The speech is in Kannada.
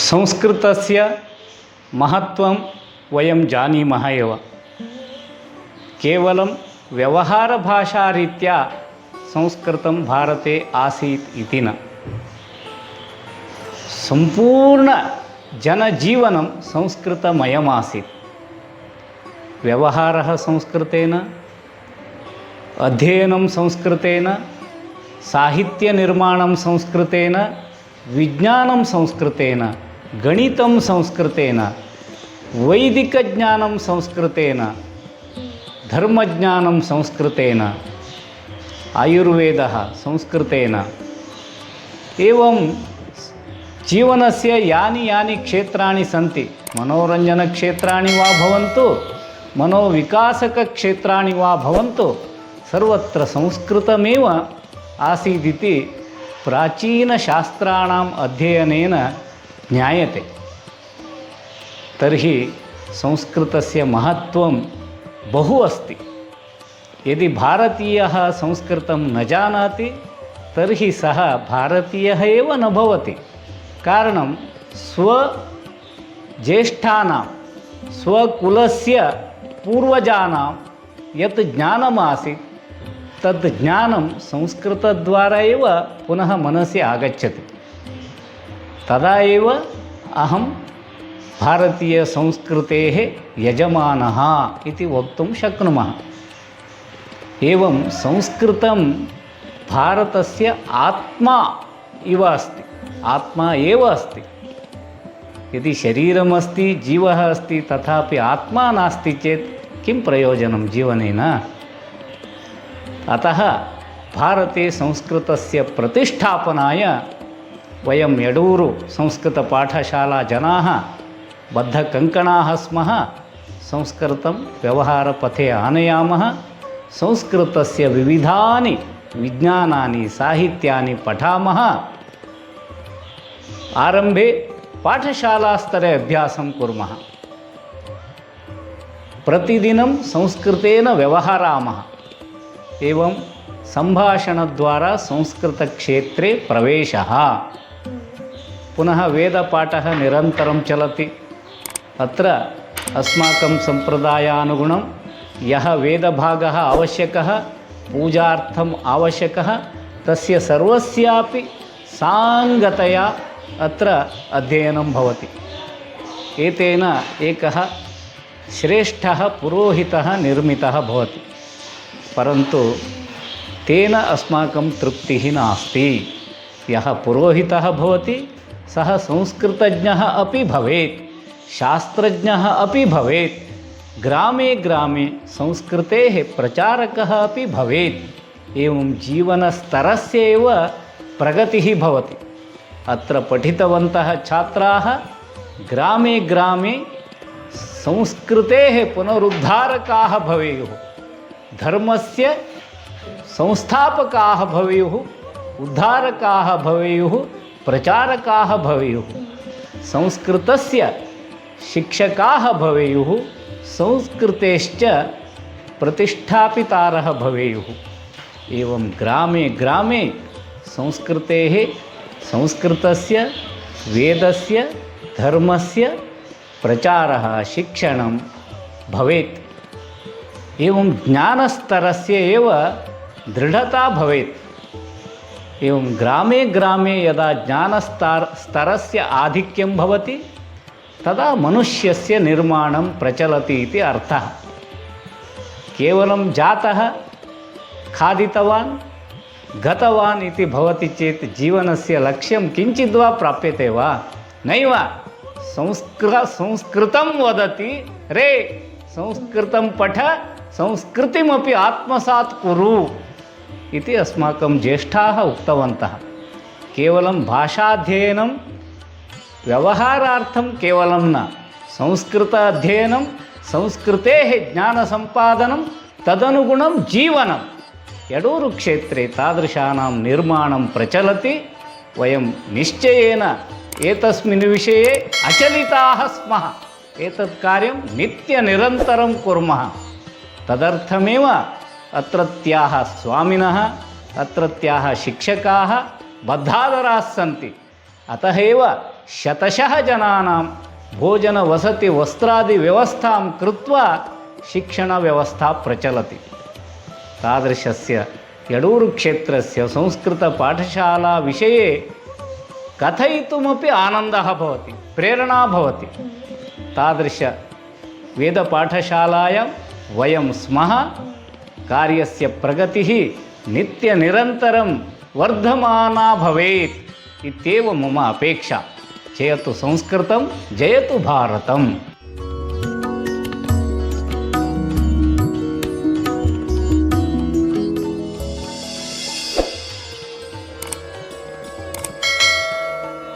संस्कृत महत्व वयं जानी एव केवलं व्यवहारभाषारीत्या संस्कृत भारते संपूर्ण जनजीवन संस्कृतमय आसी व्यवहार संस्कृत अध्ययन संस्कृत साहित्य निर्माण संस्कृत विज्ञान संस्कृतेन గణితం సంస్కృతేన వైదిక జ్ఞానం సంస్కృతేన ధర్మజ్ఞానం సంస్కృతేన ఆయుర్వేద సంస్కృతేన ఏం జీవనస్ యాని యాని క్షేత్రాన్ని సంతి మనోరంజనక్షేత్రాన్ని వా భవంతు మనోవికాసకక్షేత్రాన్ని వా భవంతు సర్వత్ర సంస్కృతమే ఆసీదితి ప్రాచీనశాస్త్రాణం అధ్యయనేన ज्ञायते तर्हि संस्कृतस्य महत्त्वं बहु अस्ति यदि भारतीयः संस्कृतं न जानाति तर्हि सः भारतीयः एव न भवति कारणं स्वज्येष्ठानां स्वकुलस्य पूर्वजानां यत् ज्ञानमासीत् तद् ज्ञानं संस्कृतद्वारा एव पुनः मनसि आगच्छति ಅಹಂ ಭಾರತೀಯ ಸಂಸ್ಕೃತೆ ಯಜಮನ ವಕ್ತು ಶಕ್ನು ಸಂಸ್ಕೃತ ಭಾರತ ಆತ್ಮ ಇವ ಅಸ್ ಆತ್ ಅಸ್ತಿ ಶರೀರ ಶರೀರಮಸ್ತಿ ಜೀವ ಅಸ್ತಿ ಆತ್ಮ ನಾಸ್ತಿ ಚೇತ್ ತತ್ಮಸ್ತಿ ಪ್ರಯೋಜನ ಜೀವನ ಅತ ಭಾರತೆ ಸಂಸ್ಕೃತ ಪ್ರತಿಷ್ಠಾಪನಾ వయం యడూరు संस्कृतपाठशालाजनाः बद्धकङ्कणाः स्मः संस्कृतं व्यवहारपथे आनयामः संस्कृतस्य विविधानि विज्ञानानि साहित्यानि पठामः आरम्भे पाठशालास्तरे अभ्यासं कुर्मः प्रतिदिनं संस्कृतेन व्यवहरामः एवं सम्भाषणद्वारा संस्कृतक्षेत्रे प्रवेशः ಪುನಃ ವೇದ ಪಾಠ ನಿರಂತರಂ ಚಲತಿ ಅಸ್ಮಕ್ರನುಗುಣ ವೇದ ಭಗ ಆವಶ್ಯಕ ಪೂಜಾ ಆವಶ್ಯಕರ್ವೀ ಸಾಂಗತೆಯ ಅಧ್ಯಯನ ಎೇಷ್ಠ ಪುರೋಹಿ ನಿರ್ಮೂತೃಪ್ತಿ ನಾಸ್ತಿರೋಹಿಬ सः संस्कृतज्ञः अपि भवेत् शास्त्रज्ञः अपि भवेत् ग्रामे ग्रामे संस्कृतेः प्रचारकः अपि भवेत् एवं जीवनस्तरस्य एव प्रगतिः भवति अत्र पठितवन्तः छात्राः ग्रामे ग्रामे संस्कृतेः पुनरुद्धारकाः भवेयुः धर्मस्य संस्थापकाः भवेयुः उद्धारकाः भवेयुः प्रचारकाः भवेयुः संस्कृतस्य शिक्षकाः भवेयुः संस्कृतेश्च प्रतिष्ठापितारः भवेयुः एवं ग्रामे ग्रामे संस्कृतेः संस्कृतस्य वेदस्य धर्मस्य प्रचारः शिक्षणं भवेत् एवं ज्ञानस्तरस्य एव दृढता भवेत् ್ರಮ ಜ್ಞಾನಸ್ತ ಸ್ತರ ಆಧಿಂಭತಿ ತನುಷ್ಯಸ ನಿರ್ಮಾಣ ಪ್ರಚಲತಿ ಅರ್ಥ ಕೇವಲ ಜಾತ ಖಾಧಿತ ಗತವಾನ್ ಚೇತನಸ್ಯಂಚಿವಾ ಪ್ರಾಪ್ಯತೆ ನೈವ ಸಂಸ್ಕೃ ಸಂಸ್ಕೃತ ವದತಿ ರೇ ಸಂಸ್ಕೃತ ಪಠ ಸಂಸ್ಕೃತಿ ಅದ ಆತ್ಮಸಾತ್ ಕುರು इति अस्माकं ज्येष्ठाः उक्तवन्तः केवलं भाषाध्ययनं व्यवहारार्थं केवलं न संस्कृत अध्ययनं संस्कृतेः ज्ञानसम्पादनं तदनुगुणं जीवनं यडूरुक्षेत्रे तादृशानां निर्माणं प्रचलति वयं निश्चयेन एतस्मिन् विषये अचलिताः स्मः एतत् कार्यं नित्यनिरन्तरं कुर्मः तदर्थमेव ಅತ್ರತ್ಯಾಹ ಸ್ವಾಮಿನಃ ಅತ್ರತ್ಯಾಹ ಶಿಕ್ಷಕಾಹ ಬದ್ಧಾದರಾಸ್ಸಂತಿ ಅತಹೇವ ಶತಶಃ ಜನಾನಾಂ ಭೋಜನ ವಸತಿ ವಸ್ತ್ರಾದಿ ವ್ಯವಸ್ಥಾಂ ಕೃತ್ವ ಶಿಕ್ಷಣ ವ್ಯವಸ್ಥಾ ಪ್ರಚಲತಿ ತಾದೃಶಸ್ಯ ಯಡೂರು ಕ್ಷೇತ್ರಸ್ಯ ಸಂಸ್ಕೃತ ಪಾಠಶಾಲಾ ವಿಷಯೇ ಕಥಯಿತುಮಿ ಭವತಿ ಪ್ರೇರಣಾ ಭವತಿ ತಾದೃಶ ವಯಂ ಸ್ಮಃ కార్యస్య ప్రగతి నిత్య నిరంతరం వర్ధమానా భవేత్ ఇత్యేవ మమ అపేక్ష చేయతు సంస్కృతం జయతు భారతం